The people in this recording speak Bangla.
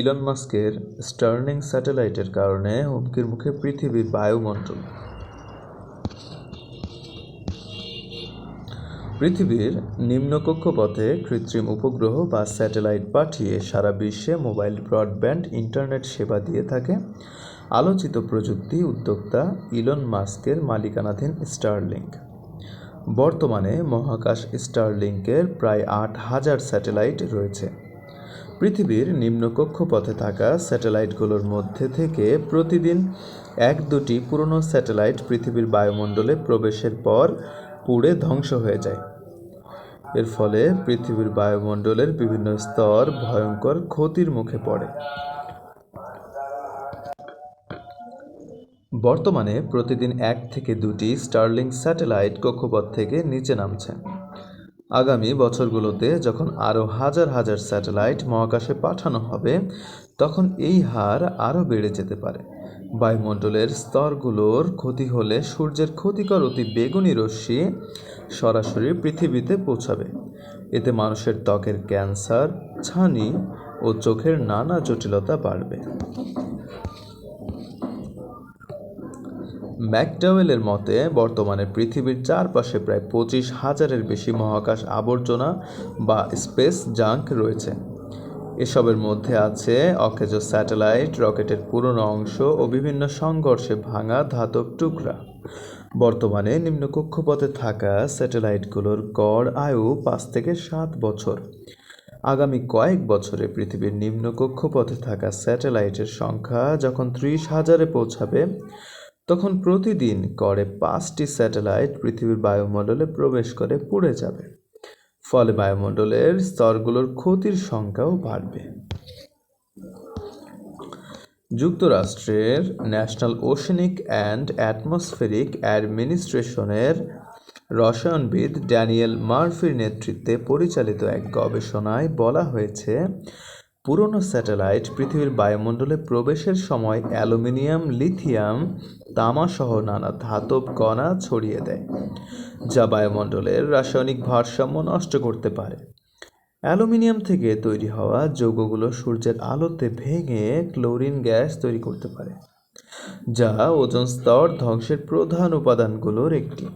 ইলন মাস্কের স্টার্লিং স্যাটেলাইটের কারণে হুমকির মুখে পৃথিবীর বায়ুমণ্ডল। পৃথিবীর নিম্ন কক্ষপথে কৃত্রিম উপগ্রহ বা স্যাটেলাইট পাঠিয়ে সারা বিশ্বে মোবাইল ব্রডব্যান্ড ইন্টারনেট সেবা দিয়ে থাকে। আলোচিত প্রযুক্তি উদ্যোক্তা ইলন মাস্কের মালিকানাধীন স্টারলিংক বর্তমানে মহাকাশ স্টারলিংকের প্রায় আট হাজার স্যাটেলাইট রয়েছে। পৃথিবীর নিম্ন কক্ষপথে থাকা স্যাটেলাইটগুলোর মধ্যে থেকে প্রতিদিন এক দুটি পুরনো স্যাটেলাইট পৃথিবীর বায়ুমণ্ডলে প্রবেশের পর পুড়ে ধ্বংস হয়ে যায়। এর ফলে পৃথিবীর বায়ুমণ্ডলের বিভিন্ন স্তর ভয়ঙ্কর ক্ষতির মুখে পড়ে। বর্তমানে প্রতিদিন এক থেকে দুটি স্টারলিংক স্যাটেলাইট কক্ষপথ থেকে নিচে নামছে। আগামী বছরগুলোতে যখন আরও হাজার হাজার স্যাটেলাইট মহাকাশে পাঠানো হবে, তখন এই হার আরও বেড়ে যেতে পারে। বায়ুমণ্ডলের স্তরগুলোর ক্ষতি হলে সূর্যের ক্ষতিকর অতি বেগুনি রশ্মি সরাসরি পৃথিবীতে পৌঁছাবে। এতে মানুষের ত্বকের ক্যান্সার, ছানি ও চোখের নানা জটিলতা বাড়বে। ম্যাকডাওয়েলের মতে, বর্তমানে পৃথিবীর চারপাশে প্রায় পঁচিশ হাজারের বেশি মহাকাশ আবর্জনা বা স্পেস জাঙ্ক রয়েছে। এসবের মধ্যে আছে অকেজ স্যাটেলাইট, রকেটের পুরনো অংশ ও বিভিন্ন সংঘর্ষে ভাঙা ধাতব টুকরা। বর্তমানে নিম্ন কক্ষপথে থাকা স্যাটেলাইটগুলোর গড় আয়ু পাঁচ থেকে সাত বছর। আগামী কয়েক বছরে পৃথিবীর নিম্ন কক্ষপথে থাকা স্যাটেলাইটের সংখ্যা যখন ত্রিশ হাজারে পৌঁছাবে তখন প্রতিদিন করে পাঁচটি স্যাটেলাইট পৃথিবীর বায়ুমণ্ডলে প্রবেশ করে পুড়ে যাবে। ফলে বায়ুমণ্ডলের স্তরগুলোর ক্ষতির সংখ্যাও বাড়বে। যুক্তরাষ্ট্রের ন্যাশনাল ওশেনিক অ্যান্ড অ্যাটমসফেরিক অ্যাডমিনিস্ট্রেশনের রসায়নবিদ ড্যানিয়েল মার্ফির নেতৃত্বে পরিচালিত এক গবেষণায় বলা হয়েছে, পুরনো স্যাটেলাইট পৃথিবীর বায়ুমণ্ডলে প্রবেশের সময় অ্যালুমিনিয়াম, লিথিয়াম তামাসহ নানা ধাতব কণা ছড়িয়ে দেয়, যা বায়ুমণ্ডলের রাসায়নিক ভারসাম্য নষ্ট করতে পারে। অ্যালুমিনিয়াম থেকে তৈরি হওয়া যৌগগুলো সূর্যের আলোতে ভেঙে ক্লোরিন গ্যাস তৈরি করতে পারে, যা ওজন স্তর ধ্বংসের প্রধান উপাদানগুলোর একটি।